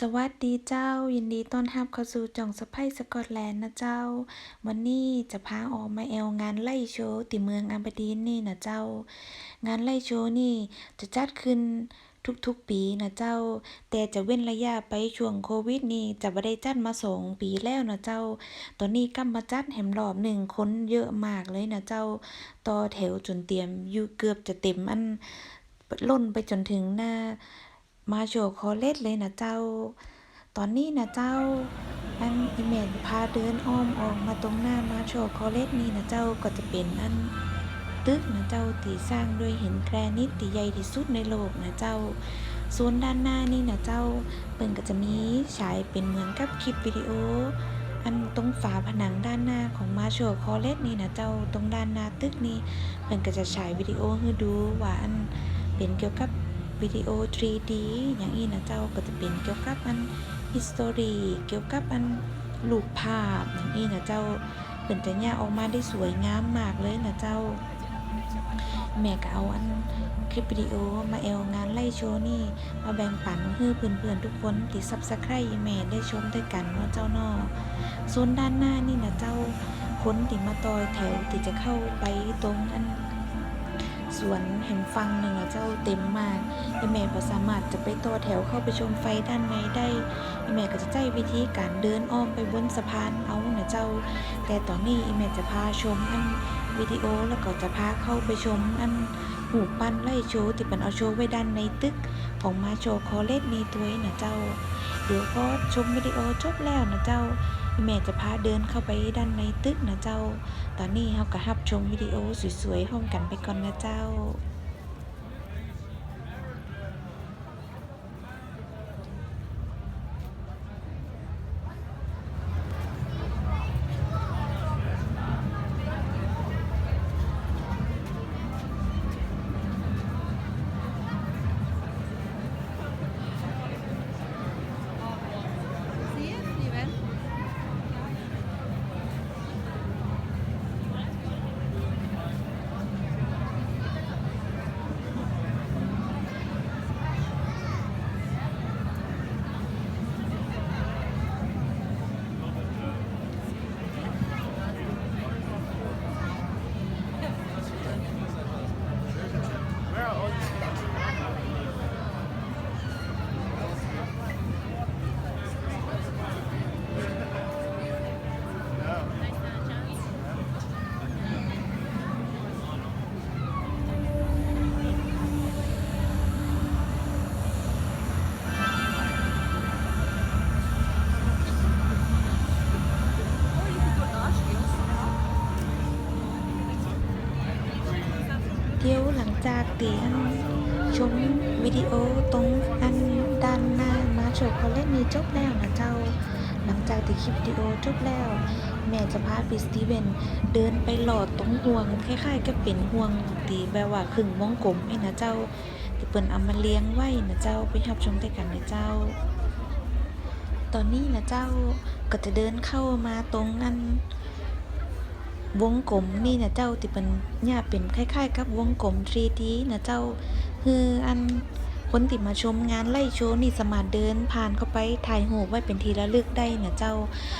สวัสดีเจ้า ยินดีต้อนรับเข้าสู่จ่องสะไพสกอตแลนด์นะเจ้า วันนี้จะพาออกมาแอวงานไล่โชว์ที่เมืองอับดีนนี่นะเจ้า งานไล่โชว์นี่จะจัดขึ้นทุกๆปีนะเจ้า แต่จะเว้นระยะไปช่วงโควิดนี่จะบ่ได้จัดมาสองปีแล้วนะเจ้า ตอนนี้กลับมาจัดแหมรอบหนึ่งคนเยอะมากเลยนะเจ้า ต่อแถวจนเตรียมอยู่เกือบจะเต็มอันล้นไปจนถึงหน้า มาโชว์คอเลสเลยนะเจ้า ตอนนี้นะเจ้าอันอีเมลพาเดินอ้อมออกมาตรงหน้ามาโชว์คอเลสนี่นะเจ้าก็จะเป็นอันตึกนะเจ้าที่สร้างด้วยหินแกรนิตที่ใหญ่ที่สุดในโลกนะเจ้าโซนด้านหน้านี่นะเจ้าเปิ่นก็จะมีฉายเป็นเหมือนกับคลิปวิดีโอ อันตรงฝาผนังด้านหน้าของมาโชว์คอเลสนี่นะเจ้าตรงด้านหน้าตึกนี่เปิ่นก็จะฉายวิดีโอให้ดูว่าอันเป็นเกี่ยวกับ วิดีโอ 3D อย่างนี้นะเจ้าก็จะเป็นเกี่ยวกับอัน history เกี่ยวกับอันรูปภาพอย่างนี้นะเจ้าเป็นจะแยออกมาได้สวยงามมากเลยนะเจ้า แม่ก็เอาอันคลิปวิดีโอมาแอลงานไล่โชว์นี่ มาแบ่งปันให้เพื่อนๆทุกคนที่ซับสไครต์แม่ได้ชมด้วยกันเนาะเจ้านอโซนด้านหน้านี่นะเจ้าคนที่มาต่อแถวที่จะเข้าไปตรงอัน สวนแห่งฟังหนึ่งอะเจ้าเต็มมากไอแม่ก็สามารถจะไปต่อแถวเข้าไปชมไฟด้านในได้ไอแม่ก็จะใช้วิธีการเดินอ้อมไปบนสะพานเอานะเจ้า แต่ตอนนี้ไอแม่จะพาชมอันวิดีโอแล้วก็จะพาเข้าไปชมอันหูปั้นไล่โชว์ที่เป็นเอาโชว์ไว้ด้านในตึกของมาโชว์คอเลสนีตัวนี้นะเจ้า เดี๋ยวพอชมวิดีโอจบแล้วนะเจ้า แม่จะพาเดินเข้าไปด้านในตึกนะเจ้า ตอนนี้เราก็รับชมวิดีโอสวยๆห้องกันไปก่อนนะเจ้า หลังจากเตียนชมวิดีโอตรงอันด้านหน้ามาโชว์คอเลจนี้จบแล้วนะเจ้า หลังจากที่คลิปวิดีโอจบแล้ว แม่จะพาพี่สตีเวนเดินไปหลอดตรงห่วงคล้ายๆกับเป็นห่วงตีแบบว่าครึ่งวงกลมให้นะเจ้าที่เปิ้นเอามาเลี้ยงไว้นะเจ้าไปรับชมด้วยกันนะเจ้า ตอนนี้นะเจ้าก็จะเดินเข้ามาตรงอัน วงกลมนี่นะเจ้าที่เป็นเนี่ยเป็นคล้ายๆ กับวงกลม 3D นะเจ้าคืออันคนที่มาชมงานไล่โชว์นี่สามารถเดินผ่านเข้าไปถ่ายรูไว้เป็นทีละลึกได้นะเจ้า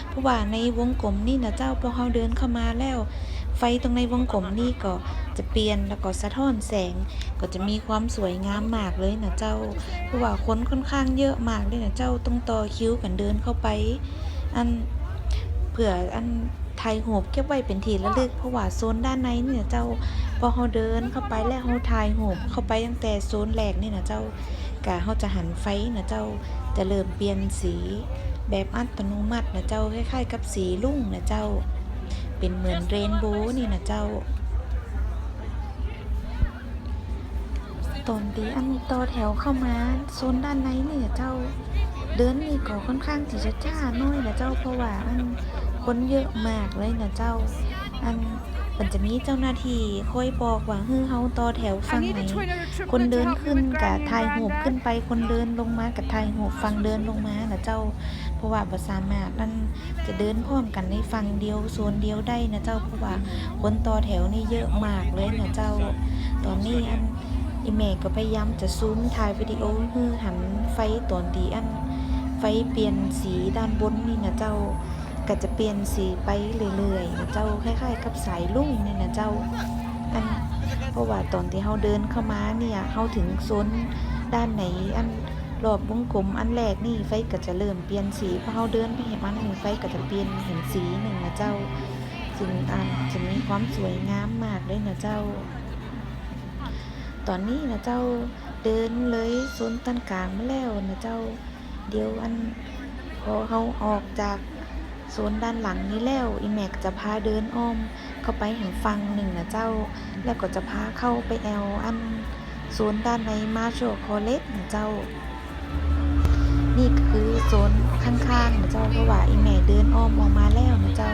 เพราะว่าในวงกลมนี่นะเจ้าพอเขาเดินเข้ามาแล้ว ไฟตรงในวงกลมนี่ก็จะเปลี่ยนแล้วก็สะท้อนแสง ก็จะมีความสวยงามมากเลยนะเจ้า เพราะว่าคนค่อนข้างเยอะมากเลยนะเจ้าต้องต่อคิวกันเดินเข้าไป อันเผื่ออัน ถ่ายรูปเก็บไว้เป็นทีละลึก เพราะว่าโซนด้านในนี่นะเจ้าพอเราเดินเข้าไปแล้วเราถ่ายรูปเข้าไปตั้งแต่โซนแรกนี่นะเจ้ากะเราจะหันไฟนะเจ้าจะเริ่มเปลี่ยนสีแบบอัตโนมัตินะเจ้าคล้ายๆ กับสีลุ่งนะเจ้า เป็นเหมือนเรนโบว์นี่นะเจ้าตอนที่อันต่อแถวเข้ามาโซนด้านในนี่นะเจ้า เดินนี่ก็ค่อนข้างที่จะจ้าน้อยนะเจ้าเพราะว่าอัน คนเยอะมากเลยนะเจ้า อันมันจะมีเจ้าหน้าที่คอยบอกว่าเฮ้เฮาต่อแถวฟังไหน คนเดินขึ้นกับ Granny ถ่ายหูขึ้นไป คนเดินลงมากับถ่ายหูฟังเดินลงมานะเจ้า เพราะว่าภาษามารถนั่นจะเดินพร้อมกันในฟังเดียวโซนเดียวได้นะเจ้า เพราะว่าคนต่อแถวนี่เยอะมากเลยนะเจ้า ตอนนี้อันอีเมก็พยายามจะซูมถ่ายวิดีโอเพื่อหันไฟตอนตีอันไฟเปลี่ยนสีด้านบนนี่นะเจ้า ก็จะเปลี่ยนสีไปเรื่อยๆนะเจ้าคล้ายๆ กับสายลุ่งนี่นะเจ้าอันเพราะว่าตอนที่เฮาเดินเข้ามาเนี่ยเฮาถึงโซนด้านไหนอันรอบวงกลมอันแรกนี่ไฟก็จะเริ่มเปลี่ยนสีพอเฮาเดินไปเห็นมันนี่ไฟก็จะเปลี่ยนเห็นสีหนึ่งนะเจ้าซึ่งอันจะมีความสวยงามมากเลยนะเจ้า ตอนนี้นะเจ้าเดินเลยโซนตันกลางมาแล้วนะเจ้า เดี๋ยวอันพอเขาออกจาก โซนด้านหลังนี้แล้วอีแม็กจะพาเดินอ้อม เข้าไปแห่งฟังหนึ่งนะเจ้า แล้วก็จะพาเข้าไปแอลอันโซนด้านในมาโชคอเลสนะเจ้า นี่คือโซนข้างๆนะเจ้าเพราะว่าอีแม่เดินอ้อมออกมาแล้วนะเจ้า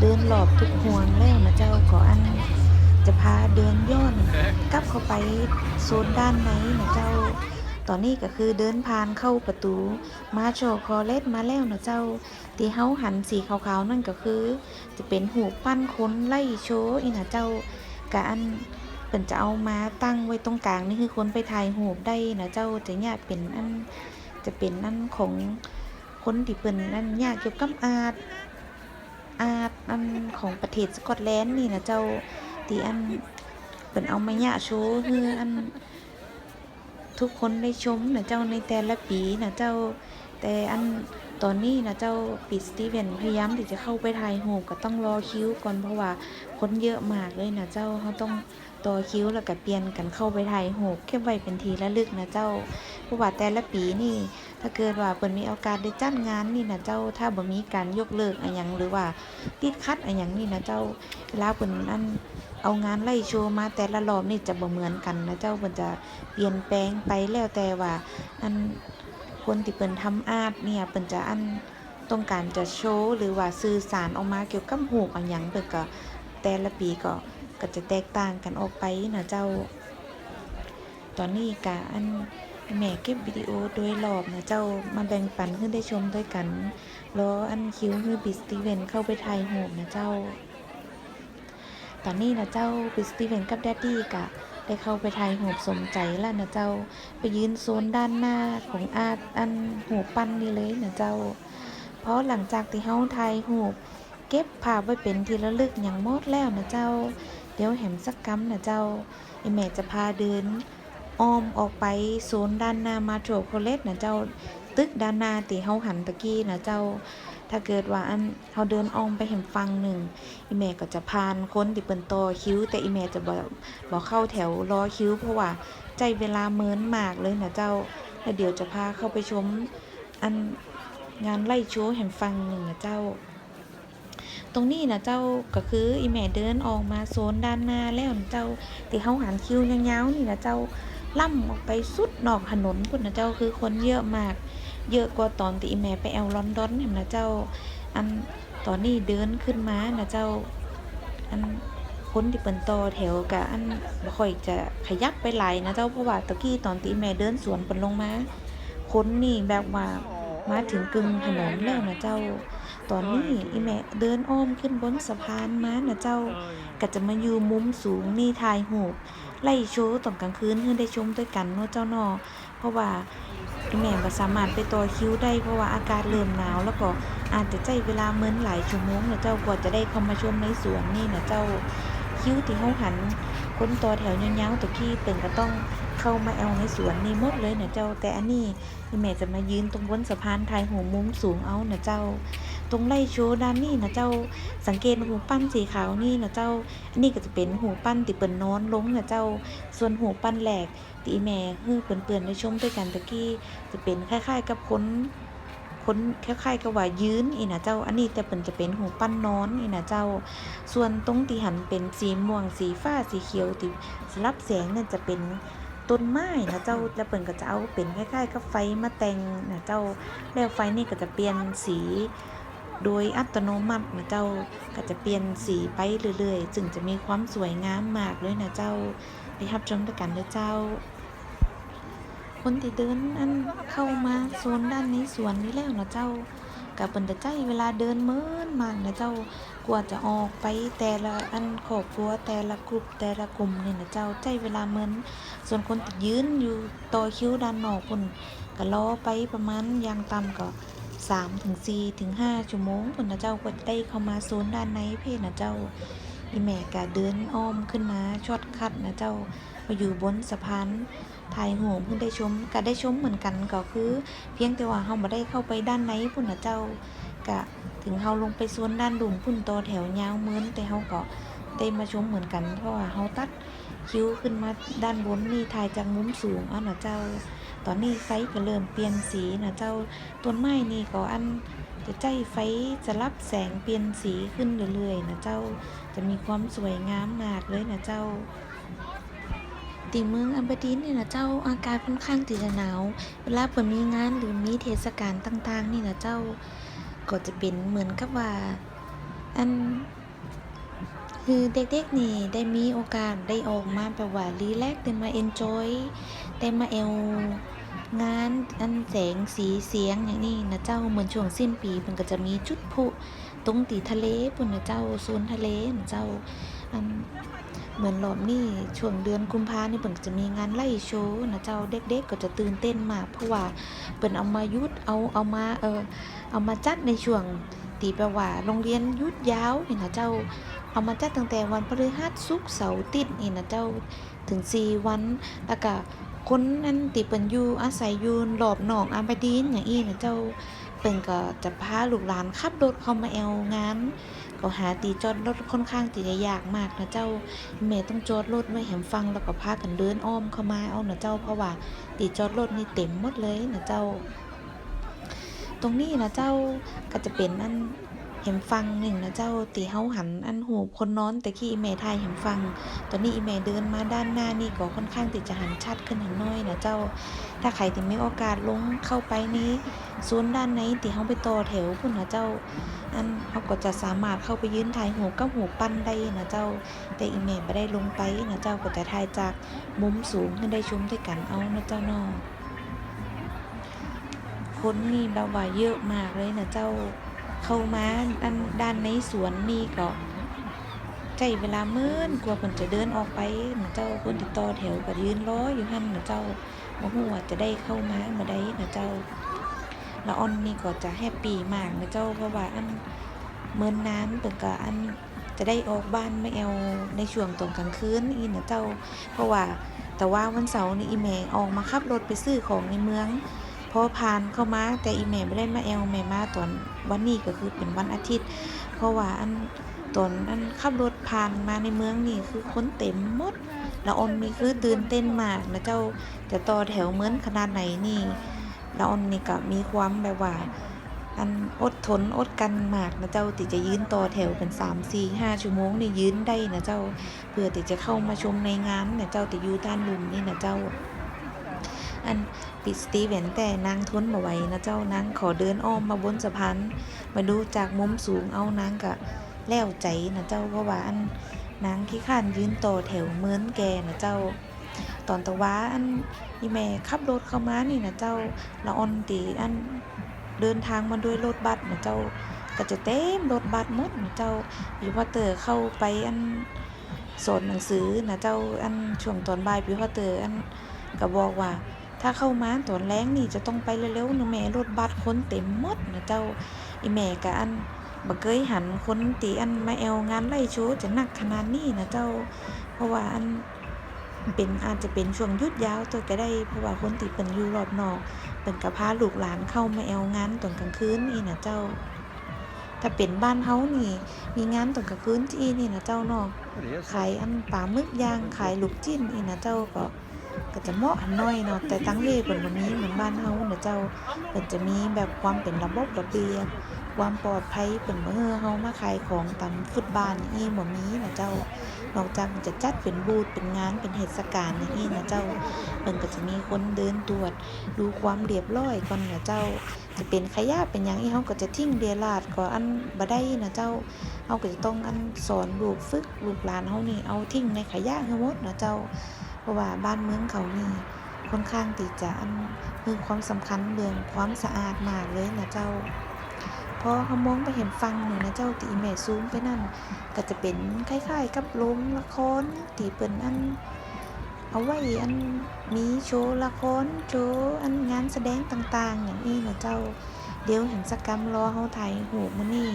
เดินหลอบทุกห่วงแล้วนะเจ้าก็อันจะพาเดินย้อนกลับเข้าไปโซนด้านในนะเจ้า ตอนนี้ก็คือเดินผ่านเข้าประตู มาโชว์คอเลสมาแล้วนะเจ้า ที่เฮาหันสีขาวๆนั่นก็คือ จะเป็นหูปั้นคนไล่โชว์อีนะเจ้ากะอันเป็นจะเอามาตั้งไว้ตรงกลางนี่คือคนไปถ่ายหูได้นะเจ้าจะเนี่ยเป็นอันจะเป็นอันของคนที่เป็นอันเนี่ยเกี่ยวกับอาร์ตอาร์ตอันของประเทศสกอตแลนด์นี่นะเจ้าที่อันเป็นเอามาเนี่ยโชว์คืออัน ทุกคนได้ชมนะเจ้าในแต่ละปีนะเจ้าแต่อันตอนนี้นะเจ้าปีสตีเวนพยายามที่จะเข้าไปถ่ายรูปก็ต้องรอคิวก่อนเพราะว่าคนเยอะมากเลยนะเจ้าเขาต้องต่อคิวแล้วก็เปลี่ยนกันเข้าไปถ่ายรูปเก็บไว้เป็นทีละลึกนะเจ้าเพราะว่าแต่ละปีนี่ ถ้าเกิดว่าเปิดมีโอกาสได้จัดงานนี่นะเจ้าถ้าบ่มีการยกเลิกอะไรอย่างหรือว่าติดคัดอะไรอย่างนี่นะเจ้าเวลาเปิดอัน เอางานไล่โชว์มาแต่ละรอบนี่จะบ่เหมือนกันนะเจ้าเปิ่นจะเปลี่ยนแปลงไปแล้วแต่ว่า อันคนที่เปิ่นทำอาร์ตเนี่ยเปิ่นจะอันต้องการจะโชว์หรือว่าสื่อสารออกมาเกี่ยวกับหูปอันหยังเปิ่นก็แต่ละปีก็ก็จะแตกต่างกันออกไปนะเจ้า ตอนนี้กะอันแม่เก็บวิดีโอโดยรอบนะเจ้ามาแบ่งปันขึ้นได้ชมด้วยกันรออันคิวคือบิสตีเวนเข้าไปถ่ายหูนะเจ้า ตอนนี้นะเจ้าบิสตีเวนกับแดดดี้กะได้เข้าไปถ่ายหูสมใจแล้วนะเจ้า ไปยืนโซนด้านหน้าของอาดอันหูปั้นนี่เลยนะเจ้า เพราะหลังจากที่เฮาถ่ายหูเก็บภาพไว้เป็นที่ระลึกอย่างหมดแล้วนะเจ้า เดี๋ยวแหมสักกำนะเจ้าไอแม่จะพาเดินอ้อมออกไปโซนด้านหน้ามาโถโคเลสนะเจ้า ตึกด้านหน้าที่เฮาหันตะกี้นะเจ้า ถ้าเกิดว่าอันเฮาเดินอ้อมไปเห็นฟังหนึ่งอีแม่ก็จะพานคนที่เปิ้นต่อคิว แต่อีแม่จะบ่บ่เข้าแถวรอคิว เพราะว่าใจเวลาเมินมากเลยนะเจ้าแล้วเดี๋ยวจะพาเข้าไปชมอันงานไล่ชว์แห่งฟังหนึ่งนะเจ้า ตรงนี้นะเจ้าก็คืออีแม่เดินออกมาโซนด้านหน้าแล้วนะเจ้าที่เฮาหันคิวยาวๆนี่นะเจ้าล่ำออกไปสุดนอกถนนพุ่นนะเจ้าคือคนเยอะมาก เยอะกว่าตอนที่แม่ไปแอลลอนดอนเห็นนะเจ้า อันตอนนี้เดินขึ้นมานะเจ้า อันคนที่เป็นต่อแถวกะอันบ่ค่อยจะขยับไปไหลนะเจ้าเพราะว่าตะกี้ตอนที่แม่เดินสวนเปินลงมาคนนี่แบบว่ามาถึงกึ่งถนนแล้วนะเจ้า ตอนนี้อีแม่เดินอ้อมขึ้นบนสะพานมานะเจ้าก็จะมาอยู่มุมสูงนี่ถ่ายหูปไล่โชว์ตอนกลางคืนให้ได้ชมด้วยกันเนาะเจ้าเนาะเพราะว่าอีแม่บ่สามารถไปต่อคิวได้เพราะว่าอากาศเริ่มหนาวแล้วก็อาจจะใช้เวลาเหมือนหลายชั่วโมงนะเจ้ากว่าจะได้เข้ามาชมในสวนนี่นะเจ้าคิวที่เฮาหันคนต่อแถวยาวๆตะกี้เป็นก็ต้องเข้ามาแอลในสวนนี่หมดเลยนะเจ้าแต่อันนี้อีแม่จะมายืนตรงบนสะพานถ่ายหูมุมสูงเอานะเจ้า ตรงไล่โชด้านนี้นะเจ้าสังเกตหูปั้นสีขาวนี่นะเจ้า อันนี้ก็จะเป็นหูปั้นติเปิ่นนอนลงนะเจ้า ส่วนหูปั้นแหลกตีแม่ฮือเปื่อนๆได้ชมด้วยกันตะกี้จะเป็นคล้ายๆกับคนคนคล้ายๆกับว่ายืนอีนะเจ้า อันนี้แต่เปิ่นจะเป็นหูปั้นนอนอีนะเจ้า ส่วนตรงที่หันเป็นสีม่วงสีฟ้าสีเขียวที่สลับแสงนั่นจะเป็นต้นไม้นะเจ้าแล้วเปิ่นก็จะเอาเป็นคล้ายๆกับไฟมาแต่งนะเจ้าแล้วไฟนี่ก็จะเปลี่ยนสี โดยอัตโนมัตินะเจ้าก็จะเปลี่ยนสีไปเรื่อยๆจึงจะมีความสวยงามมากเลยนะเจ้าไปรับชมด้วยกันเด้อเจ้า คนที่เดินอันเข้ามาโซนด้านในสวนนี้แล้วนะเจ้ากับเปิ่นจะใจเวลาเดินเมินมากนะเจ้ากว่าจะออกไปแต่ละอันครอบครัวแต่ละกลุ่มแต่ละกลุ่มเนี่ยนะเจ้าใจเวลาเมินส่วนคนที่ยืนอยู่ต่อคิ้วด้านนอกพุ่นก็รอไปประมาณอย่างต่ำก็ 3ถึง4ถึง5ชั่วโมงพุ่นนะเจ้ากว่าจะได้เข้ามาโซนด้านในเพศนะเจ้าอีแม่ก็เดินอ้อมขึ้นมาช็อตคัดนะเจ้ามาอยู่บนสะพานถ่ายรูเพิ่นได้ชมก็ได้ชมเหมือนกันก็คือ เพียงแต่ว่าเฮาบ่ได้เข้าไปด้านในพุ่นนะเจ้าก็ถึงเฮาลงไปโซนด้านดุมพุ่นโตแถวยาวเหมือนแต่เฮาก็ได้มาชมเหมือนกันเพราะว่าเฮาตัดคิ้วขึ้นมาด้านบนนี่ถ่ายจากมุมสูงเอานะเจ้า ตอนนี้ไฟก็เริ่มเปลี่ยนสีนะเจ้าต้นไม้นี่ก็อันจะใจไฟจะรับแสงเปลี่ยนสีขึ้นเรื่อยๆนะเจ้าจะมีความสวยงามมากเลยนะเจ้าตีเมืองอัมบดีนเนี่ยนะเจ้าอากาศค่อนข้างที่จะหนาว เวลาเปิดมีงานหรือมีเทศกาลต่าง ๆ นี่นะเจ้าก็จะเป็นเหมือนกับว่าอัน คือเด็กๆนี่ได้มีโอกาสได้ออกมาแบบว่ารีแลกซ์ได้มาเอนจอยได้มาเอลงานอันแสงสีเสียงอย่างนี้นะเจ้าเหมือนช่วงสิ้นปีมันก็จะมีจุดพลุตรงตีทะเลปุ่นนะเจ้าโซนทะเลนะเจ้าอันเหมือนรอบนี้ช่วงเดือนกุมภาเนี่เปิ่นก็จะมีงานไล่โชว์นะเจ้าเด็กๆก็จะตื่นเต้นมากเพราะว่าเปิ่นเอามายุดเอาเอามาเออเอามาจัดในช่วงตีแปลว่าโรงเรียนยุดยาวนี่นะเจ้า เอามาจัดตั้งแต่วันพฤหัสศุกร์เสาร์ติดนี่นะเจ้าถึง4วันแล้วก็คนนั้นติเปิ่นอยู่อาศัยยู่รอบหนองอาบดีนอย่างอี้นะเจ้าเปิ่นก็จะพาลูกหลานขับรถเข้ามาแอวงานก็หาตีจอดรถค่อนข้างที่จะยากมากนะเจ้าแม่ต้องจอดรถไว้แหมฟังแล้วก็พากันเดินอ้อมเข้ามาเอานะเจ้าเพราะว่าตีจอดรถนี่เต็มหมดเลยนะเจ้า ตรงนี้นะเจ้าก็จะเป็นอัน ห็นฟังหนึ่งนะเจ้าตีเฮาหันอันหูคนนอนแต่กี้อีเมทายเห็นฟัง ตอนนี้อีเมเดินมาด้านหน้านี่ก็ค่อนข้างที่จะหันชัดขึ้นหน่อยนะเจ้า ถ้าใครที่มีโอกาสลงเข้าไปนี้โซนด้านในตีเฮาไปต่อแถวพุ่นนะเจ้า อันเขาก็จะสามารถเข้าไปยืนถ่ายหูกับหูปั้นได้นะเจ้า แต่อีเมไม่ได้ลงไปนะเจ้าก็จะถ่ายจากมุมสูงให้ได้ชุมด้วยกันเอานะเจ้าเนอคนนี่แบบว่าเยอะมากเลยนะเจ้า เข้ามาด้านด้านในสวนนี่ก็ใช้เวลาเมื่นกว่าเพิ่นจะเดินออกไปเหมือนเจ้าคนติดต่อแถวก็ยืนรออยู่หั่นนเจ้าบ่ฮู้ว่าจะได้เข้ามาเมื่อใดนะเจ้าละอ่อนนี่ก็จะแฮปปี้มากนะเจ้าเพราะว่าอันเมินน้ำเพิ่นก็อันจะได้ออกบ้านไม่แอวในช่วงตอนกลางคืนอีนะเจ้า เพราะว่าแต่ว่าวันเสาร์นี่อีแม่ออกมาขับรถไปซื้อของในเมือง พอผ่านเข้ามาแต่อีแม่ไม่ได้มาแอลแม่มาตอนวันนี้ก็คือเป็นวันอาทิตย์ เพราะว่าอันตอนอันขับรถผ่านมาในเมืองนี่คือคนเต็มหมดละออนนี่คือตื่นเต้นมากนะเจ้าจะต่อแถวเหมือนขนาดไหนนี่ละออนนี่ก็มีความแบบว่า อันอดทนอดกันมากนะเจ้าติจะยืนต่อแถวเป็น3 4 5ชั่วโมงนี่ยืนได้นะเจ้าเพื่อที่จะเข้ามาชมในงานนะเจ้าติอยู่ด้านลุมนี่นะเจ้า อันปิดสตีเวนแต่นางทนมาไหวนะเจ้านางขอเดินอ้อมมาบนสะพานมาดูจากมุมสูงเอานางกะแล้วใจนะเจ้าเพราะว่าอันนางขี้ข้านยืนต่อแถวเหมือนแกนะเจ้า ตอนตะว้าอันอีแม่ขับรถเข้ามานี่นะเจ้าละออนตีอันเดินทางมาด้วยรถบัสนะเจ้าก็จะเต็มรถบัสหมดนะเจ้าพี่พ่อเตอร์เข้าไปอันสอนหนังสือนะเจ้าอันช่วงตอนบ่ายพี่พ่อเตอร์อันก็บอกว่า ถ้าเข้ามาตอนแรงนี่จะต้องไปเร็วๆนะแม่รถบัสคนเต็มหมดนะเจ้าอีแม่กะอันบ่เคยหันคนตีอันมาแอวงานไล่ชว์จะหนักขนาดนี้นะเจ้า เพราะว่าอันเป็นอาจจะเป็นช่วงยุดยาวตัวก็ได้เพราะว่าคนตีเป็นอยู่รอบนอกเป็นกระพาลูกหลานเข้ามาแอวงานตอนกลางคืนนี่นะเจ้าถ้าเป็นบ้านเฮานี่ มีงานตอนกลางคืนที่นี่นะเจ้าเนาะขายอันปลาหมึกย่างขายลูกจิ้นอีนะเจ้าก็ ก็จะเหมาะน้อยเนาะแต่ตั้งเวเปิ่นบ่มีเหมือนบ้านเฮาเนาะเจ้าเปิ่นจะมีแบบความเป็นระบบระเบียบความปลอดภัยเปิ่นเฮือเฮามาขายของตามฟุตบาทนี่บ่มีนะเจ้านอกจากมันจะจัดเป็นบูธเป็นงานเป็นเทศกาลอย่างนี้นะเจ้าเป็นก็จะมีคนเดินตรวจดูความเรียบร้อยก่อนนะเจ้า จะเป็นขยะเป็นหยังอีเฮาก็จะทิ้งเรียราดก็อันบ่ได้นะเจ้าเฮาก็จะต้องอันสอนลูกฝึกลูกหลานเฮานี่เอาทิ้งในขยะให้หมดนะเจ้า เพราะว่าบ้านเมืองเขานี่ค่อนข้างที่จะอันมีความสำคัญเรื่องความสะอาดมากเลยนะเจ้าพอเฮามองไปเห็นฟังหนึ่งนะเจ้าตีแม่ซูมไปนั่นก็จะเป็นคล้ายๆ กับโรงละครที่เปิ้นอันเอาไว้อันมีโชว์ละครโชว์อันงานแสดงต่างๆ อย่างนี้นะเจ้า เดี๋ยวเหันสกรรมรอเฮาถ่ายหูมือนี้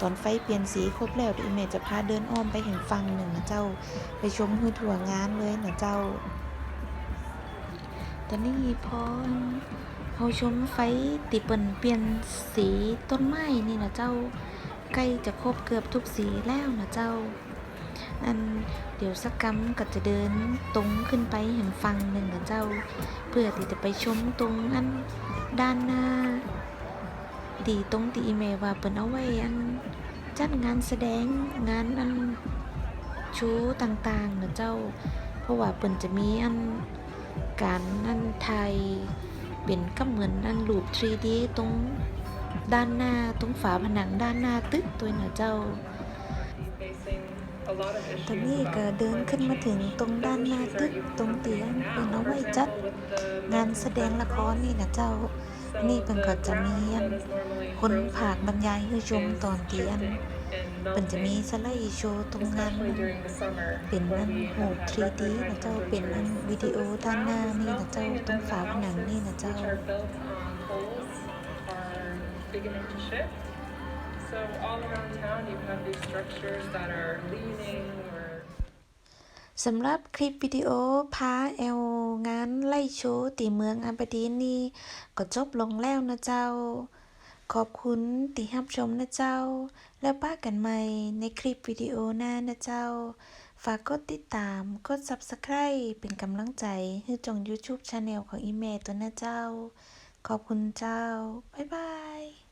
ตอนไฟเปลี่ยนสีครบแล้วเดี๋ยวอีแม่จะพาเดินอ้อมไปเห็นฟังหนึ่งนะเจ้า ไปชมฮือถั่วงานเลยนะเจ้า ตอนนี้พอเฮาชมไฟติเปิ่นเปลี่ยนสีต้นไม้นี่นะเจ้า ใกล้จะครบเกือบทุกสีแล้วนะเจ้า อันเดี๋ยวสักกำก็จะเดินตรงขึ้นไปเห็นฟังหนึ่งนะเจ้า เพื่อที่จะไปชมตรงอันด้านหน้า ดีตรงที่อีเมลว่าเปิ่นเอาไว้อันจัดงานแสดงงานอันชว์ต่างๆนะเจ้า เพราะว่าเปิ่นจะมีอันการอันไทยเป็นก็เหมือนอันรูป 3D ตรงด้านหน้าตรงฝาผนังด้านหน้าตึกตัวนะเจ้า ตอนนี้ก็เดินขึ้นมาถึงตรงด้านหน้าตึกตรงเตียงเป็นเอาไว้จัด งานแสดงละครนี่นะเจ้า นี่เพิ่นก็จะมีอันคนผากบรรยายให้ชมตอนเตียนเพิ่นจะมีสไลด์โชว์ตรงงานเป็นอันโหด 3D นะเจ้า เป็นอันวิดีโอด้านหน้านี่นะเจ้าตรงฝาผนังนี่นะเจ้า which are built on poles are beginning to shift. So all around town you have these structures that are leaning สำหรับคลิปวิดีโอพาแอลงานไล่โชว์ตีเมืองอาบดีนี่ก็จบลงแล้วนะเจ้า ขอบคุณที่รับชมนะเจ้า แล้วป้ากันใหม่ในคลิปวิดีโอหน้านะเจ้า ฝากกดติดตามกด Subscribe เป็นกำลังใจให้จง YouTube Channel ของอีเมตัวนะเจ้า ขอบคุณเจ้า บ๊ายบาย